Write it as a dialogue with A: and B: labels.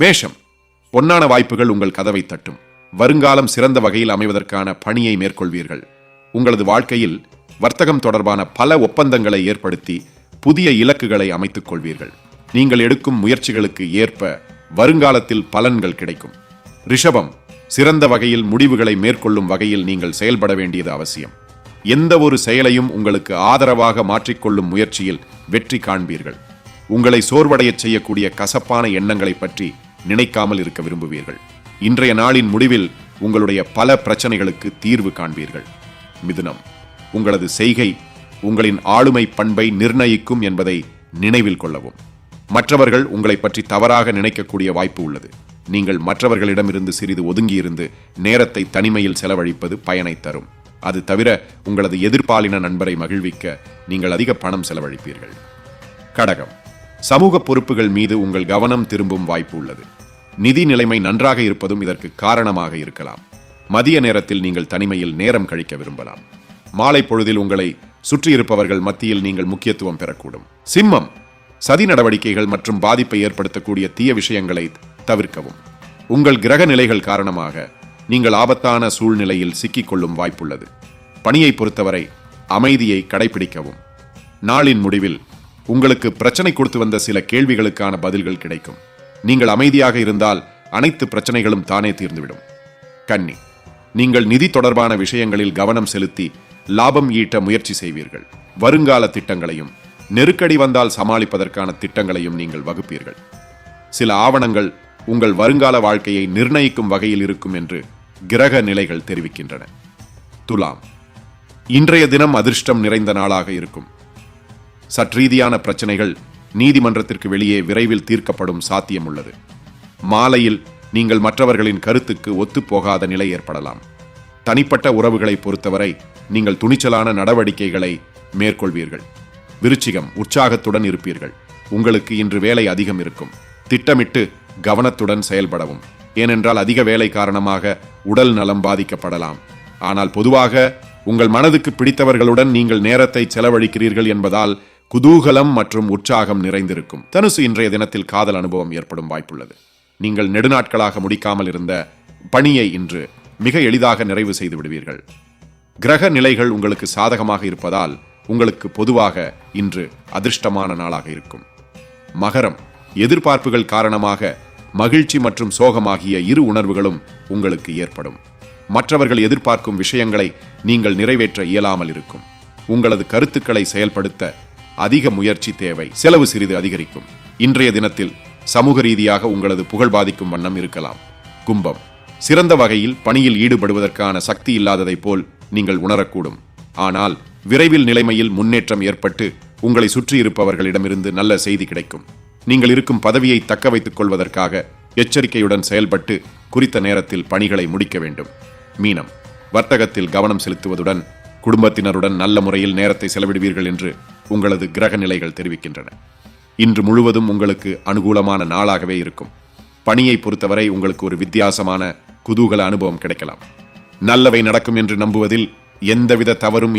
A: மேஷம் பொன்னான வாய்ப்புகள் உங்கள் கதவை தட்டும். வருங்காலம் சிறந்த வகையில் அமைவதற்கான பணியை மேற்கொள்வீர்கள். உங்களது வாழ்க்கையில் வர்த்தகம் தொடர்பான பல ஒப்பந்தங்களை ஏற்படுத்தி புதிய இலக்குகளை அமைத்துக் கொள்வீர்கள். நீங்கள் எடுக்கும் முயற்சிகளுக்கு ஏற்ப வருங்காலத்தில் பலன்கள் கிடைக்கும். ரிஷபம் சிறந்த வகையில் முடிவுகளை மேற்கொள்ளும் வகையில் நீங்கள் செயல்பட வேண்டியது அவசியம். எந்த ஒரு செயலையும் உங்களுக்கு ஆதரவாக மாற்றிக்கொள்ளும் முயற்சியில் வெற்றி காண்பீர்கள். உங்களை சோர்வடையச் செய்யக்கூடிய கசப்பான எண்ணங்களை பற்றி நினைக்காமல் இருக்க விரும்புவீர்கள். இன்றைய நாளின் முடிவில் உங்களுடைய பல பிரச்சனைகளுக்கு தீர்வு காண்பீர்கள். மிதுனம் உங்களது செய்கை உங்களின் ஆளுமை பண்பை நிர்ணயிக்கும் என்பதை நினைவில் கொள்ளவும். மற்றவர்கள் உங்களை பற்றி தவறாக நினைக்கக்கூடிய வாய்ப்பு உள்ளது. நீங்கள் மற்றவர்களிடமிருந்து சிறிது ஒதுங்கியிருந்து நேரத்தை தனிமையில் செலவழிப்பது பயனை தரும். அது தவிர உங்களது எதிர்பாலின நண்பரை மகிழ்விக்க நீங்கள் அதிக பணம் செலவழிப்பீர்கள். கடகம் சமூக பொறுப்புகள் மீது உங்கள் கவனம் திரும்பும் வாய்ப்பு உள்ளது. நிதி நிலைமை நன்றாக இருப்பதும் இதற்கு காரணமாக இருக்கலாம். மதிய நேரத்தில் நீங்கள் தனிமையில் நேரம் கழிக்க விரும்பலாம். மாலை பொழுதில் உங்களை சுற்றியிருப்பவர்கள் மத்தியில் நீங்கள் முக்கியத்துவம் பெறக்கூடும். சிம்மம் சதி நடவடிக்கைகள் மற்றும் பாதிப்பை ஏற்படுத்தக்கூடிய தீய விஷயங்களை தவிர்க்கவும். உங்கள் கிரக நிலைகள் காரணமாக நீங்கள் ஆபத்தான சூழ்நிலையில் சிக்கிக்கொள்ளும் வாய்ப்புள்ளது. பணியை பொறுத்தவரை அமைதியை கடைபிடிக்கவும். நாளின் முடிவில் உங்களுக்கு பிரச்சனை கொடுத்து வந்த சில கேள்விகளுக்கான பதில்கள் கிடைக்கும். நீங்கள் அமைதியாக இருந்தால் அனைத்து பிரச்சனைகளும் தானே தீர்ந்துவிடும். கன்னி நீங்கள் நிதி தொடர்பான விஷயங்களில் கவனம் செலுத்தி லாபம் ஈட்ட முயற்சி செய்வீர்கள். வருங்கால திட்டங்களையும் நெருக்கடி வந்தால் சமாளிப்பதற்கான திட்டங்களையும் நீங்கள் வகுப்பீர்கள். சில ஆவணங்கள் உங்கள் வருங்கால வாழ்க்கையை நிர்ணயிக்கும் வகையில் இருக்கும் என்று கிரக நிலைகள் தெரிவிக்கின்றன. துலாம் இன்றைய தினம் அதிர்ஷ்டம் நிறைந்த நாளாக இருக்கும். சற்றீதியான பிரச்சனைகள் நீதிமன்றத்திற்கு வெளியே விரைவில் தீர்க்கப்படும் சாத்தியம் உள்ளது மாலையில் நீங்கள் மற்றவர்களின் கருத்துக்கு ஒத்துப்போகாத நிலை ஏற்படலாம். தனிப்பட்ட உறவுகளை பொறுத்தவரை நீங்கள் துணிச்சலான நடவடிக்கைகளை மேற்கொள்வீர்கள். விருச்சிகம் உற்சாகத்துடன் இருப்பீர்கள். உங்களுக்கு இன்று வேலை அதிகம் இருக்கும். திட்டமிட்டு கவனத்துடன் செயல்படவும். ஏனென்றால் அதிக வேலை காரணமாக உடல் நலம் பாதிக்கப்படலாம். ஆனால் பொதுவாக உங்கள் மனதுக்கு பிடித்தவர்களுடன் நீங்கள் நேரத்தை செலவழிக்கிறீர்கள் என்பதால் குதூகலம் மற்றும் உற்சாகம் நிறைந்திருக்கும். தனுசு இன்றைய தினத்தில் காதல் அனுபவம் ஏற்படும் வாய்ப்புள்ளது. நீங்கள் நெடுநாட்களாக முடிக்காமல் இருந்த பணியை இன்று மிக எளிதாக நிறைவு செய்து விடுவீர்கள். கிரக நிலைகள் உங்களுக்கு சாதகமாக இருப்பதால் உங்களுக்கு பொதுவாக இன்று அதிர்ஷ்டமான நாளாக இருக்கும். மகரம் எதிர்பார்ப்புகள் காரணமாக மகிழ்ச்சி மற்றும் சோகமாகிய இரு உணர்வுகளும் உங்களுக்கு ஏற்படும். மற்றவர்கள் எதிர்பார்க்கும் விஷயங்களை நீங்கள் நிறைவேற்ற இயலாமல் இருக்கும். உங்களது கருத்துக்களை செயல்படுத்த அதிக முயற்சி தேவை. செலவு சிறிது அதிகரிக்கும். இன்றைய தினத்தில் சமூக ரீதியாக உங்களது புகழ் பாதிக்கும் வண்ணம் இருக்கலாம். கும்பம். சிறந்த வகையில் பணியில் ஈடுபடுவதற்கான சக்தி இல்லாததை போல் நீங்கள் உணரக்கூடும். ஆனால் விரைவில் நிலைமையில் முன்னேற்றம் ஏற்பட்டு உங்களை சுற்றி இருப்பவர்களிடமிருந்து நல்ல செய்தி கிடைக்கும். நீங்கள் இருக்கும் பதவியை தக்க வைத்துக் கொள்வதற்காக எச்சரிக்கையுடன் செயல்பட்டு குறித்த நேரத்தில் பணிகளை முடிக்க வேண்டும். மீனம். வர்த்தகத்தில் கவனம் செலுத்துவதுடன் குடும்பத்தினருடன் நல்ல முறையில் நேரத்தை செலவிடுவீர்கள் என்று உங்களது கிரக நிலைகள் தெரிவிக்கின்றன. இன்று முழுவதும் உங்களுக்கு அனுகூலமான நாளாகவே இருக்கும். பணியை பொறுத்தவரை உங்களுக்கு ஒரு வித்தியாசமான குதூகல அனுபவம் கிடைக்கலாம். நல்லவை நடக்கும் என்று நம்புவதில் எந்தவித தவறும்